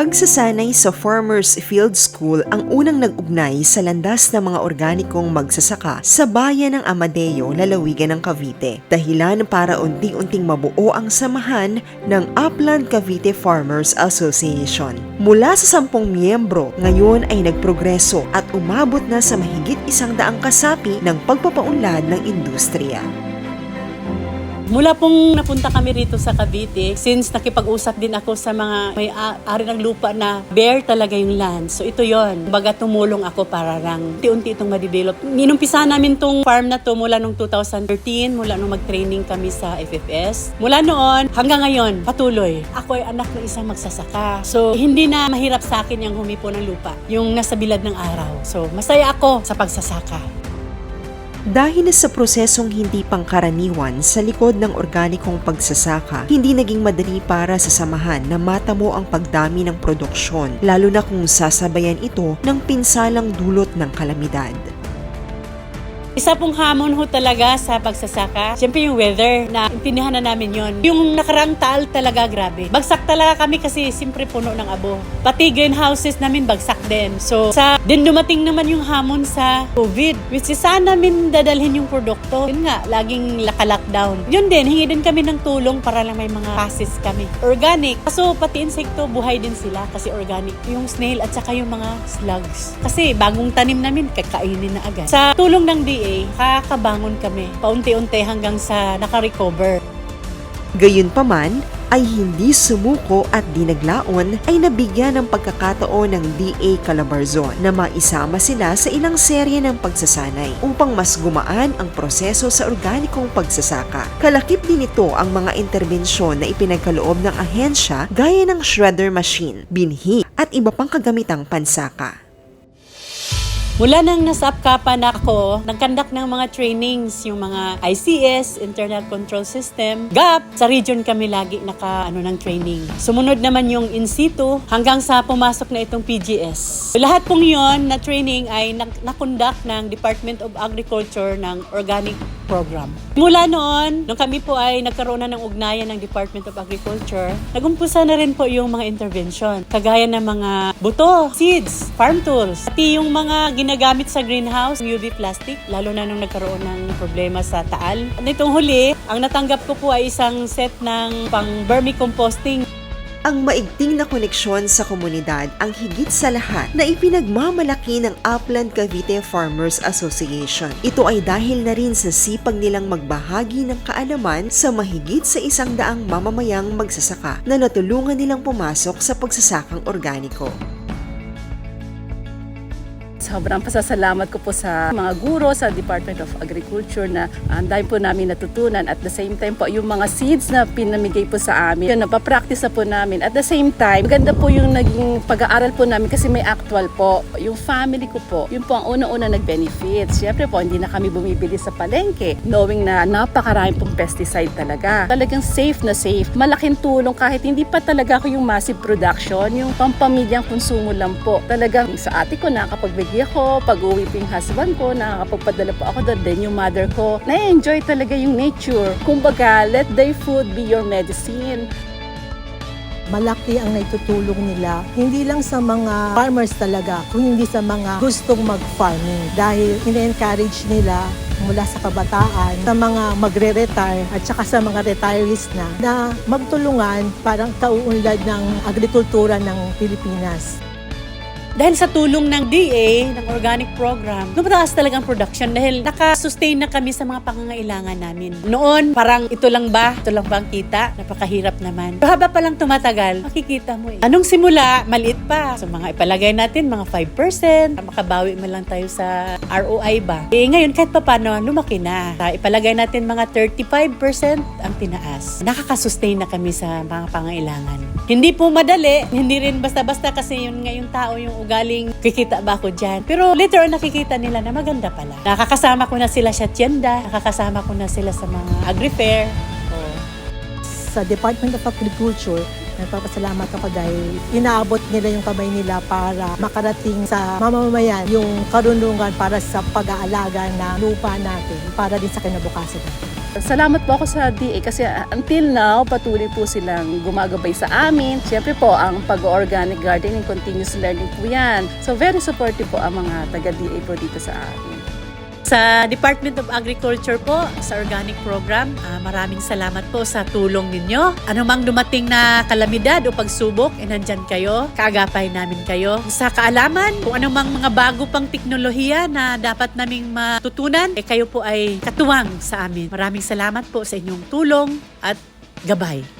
pagsasanay sa Farmers Field School ang unang nag-ugnay sa landas ng mga organikong magsasaka sa bayan ng Amadeo, lalawigan ng Cavite. Dahilan para unti-unting mabuo ang samahan ng Upland Cavite Farmers Association. Mula sa sampung miyembro, ngayon ay nagprogreso at umabot na sa mahigit isang daang kasapi ng pagpapaunlad ng industriya. Mula pong napunta kami rito sa Cavite, since nakipag-usap din ako sa mga may-ari ng lupa na bare talaga yung land. So ito yon. Baga tumulong ako para lang unti-unti itong ma-develop. Inumpisa namin tong farm na to mula nung 2013, mula nung mag-training kami sa FFS. Mula noon hanggang ngayon, patuloy. Ako ay anak ng isang magsasaka. So hindi na mahirap sa akin yung humipo ng lupa, yung nasa bilad ng araw. So masaya ako sa pagsasaka. Dahil sa prosesong hindi pangkaraniwan sa likod ng organikong pagsasaka, hindi naging madali para sa samahan na matamo ang pagdami ng produksyon, lalo na kung sasabayan ito ng pinsalang dulot ng kalamidad. Isa pong hamon ho talaga sa pagsasaka. Siyempre yung weather na intindihan na namin yon. Yung nakarang taal talaga grabe. Bagsak talaga kami kasi siyempre puno ng abo. Pati greenhouses namin bagsak din. So sa din dumating naman yung hamon sa COVID. Which is saan namin dadalhin yung produkto. Yun nga, laging laka-lockdown. Yun din, hingi din kami ng tulong para lang may mga passes kami. Organic. Kaso pati insekto, buhay din sila kasi organic. Yung snail at saka yung mga slugs. Kasi bagong tanim namin, kakainin na agad. Sa tulong ng DA, kakabangon kami. Paunti-unti hanggang sa naka-recover. Gayunpaman, ay hindi sumuko at dinaglaon ay nabigyan ng pagkakataon ng DA Calabarzon na maisama sila sa ilang serye ng pagsasanay upang mas gumaan ang proseso sa organikong pagsasaka. Kalakip din ito ang mga interbensyon na ipinagkaloob ng ahensya gaya ng shredder machine, binhi at iba pang kagamitang pansaka. Mula nang nasa APCAPA na ako, nagkandak ng mga trainings, yung mga ICS, Internal Control System, GAP, sa region kami lagi naka ano ng training. Sumunod naman yung in situ hanggang sa pumasok na itong PGS. Lahat pong yon na training ay nakundak ng Department of Agriculture ng Organic Program. Mula noon, nung kami po ay nagkaroon na ng ugnayan ng Department of Agriculture, nagumpusa na rin po yung mga intervention. Kagaya ng mga buto, seeds, farm tools, pati yung mga ginagamit sa greenhouse, UV plastic, lalo na nung nagkaroon ng problema sa taal. Nitong huli, ang natanggap ko po ay isang set ng pang vermicomposting. Ang maigting na koneksyon sa komunidad ang higit sa lahat na ipinagmamalaki ng Upland Cavite Farmers Association. Ito ay dahil na rin sa sipag nilang magbahagi ng kaalaman sa mahigit sa isang daang mamamayang magsasaka na natulungan nilang pumasok sa pagsasakang organiko. Sobrang pasasalamat ko po sa mga guro sa Department of Agriculture na ang dami po namin natutunan at the same time po yung mga seeds na pinamigay po sa amin. Yun, napapractice na po namin. At the same time, maganda po yung naging pag-aaral po namin kasi may actual po. Yung family ko po, yun po ang una-una nag-benefit. Siyempre po, hindi na kami bumibili sa palengke knowing na napakarami pong pesticide talaga. Talagang safe na safe. Malaking tulong kahit hindi pa talaga ako yung massive production, yung pampamilyang konsumo lang po. Talagang sa ate ko nakakapagbigay ako, pag-uwi po yung husband ko, nakakapagpadala po ako doon, then yung mother ko, na-enjoy talaga yung nature. Kumbaga, let thy food be your medicine. malaki ang naitutulong nila, hindi lang sa mga farmers talaga, kung hindi sa mga gustong mag-farming. Dahil ina-encourage nila mula sa kabataan, sa mga magre-retire at saka sa mga retirees na, na magtulungan parang tauunlad ng agrikultura ng Pilipinas. Dahil sa tulong ng DA, ng organic program, lumataas talagang production dahil nakasustain na kami sa mga pangangailangan namin. Noon, parang ito lang ba? Ito lang ba ang kita? Napakahirap naman. Pero haba palang tumatagal, makikita mo eh. Anong simula? Maliit pa. So mga ipalagay natin, mga 5%. Makabawi man lang tayo sa ROI ba? Eh ngayon, kahit pa paano, lumaki na. Sa ipalagay natin mga 35% ang tinaas. Nakakasustain na kami sa mga pangangailangan. Hindi po madali, hindi rin basta-basta kasi yun nga yung tao yung ugaling kikita ba ako dyan. Pero later nakikita nila na maganda pala. Nakakasama ko na sila sa tienda, nakakasama ko na sila sa mga agri-fair. Oh. Sa Department of Agriculture, nagpapasalamat ako dahil inaabot nila yung kamay nila para makarating sa mamamayan yung karunungan para sa pag-aalaga na lupa natin para din sa kinabukasan natin. Salamat po ako sa DA kasi until now, patuloy po silang gumagabay sa amin. Siyempre po, ang pag-organic gardening, continuous learning po yan. So very supportive po ang mga taga-DA po dito sa amin. Sa Department of Agriculture po, sa organic program, ah, maraming salamat po sa tulong ninyo. Ano mang dumating na kalamidad o pagsubok, eh, nandyan kayo. Kaagapay namin kayo. Sa kaalaman, kung ano mang mga bago pang teknolohiya na dapat naming matutunan, eh, kayo po ay katuwang sa amin. Maraming salamat po sa inyong tulong at gabay.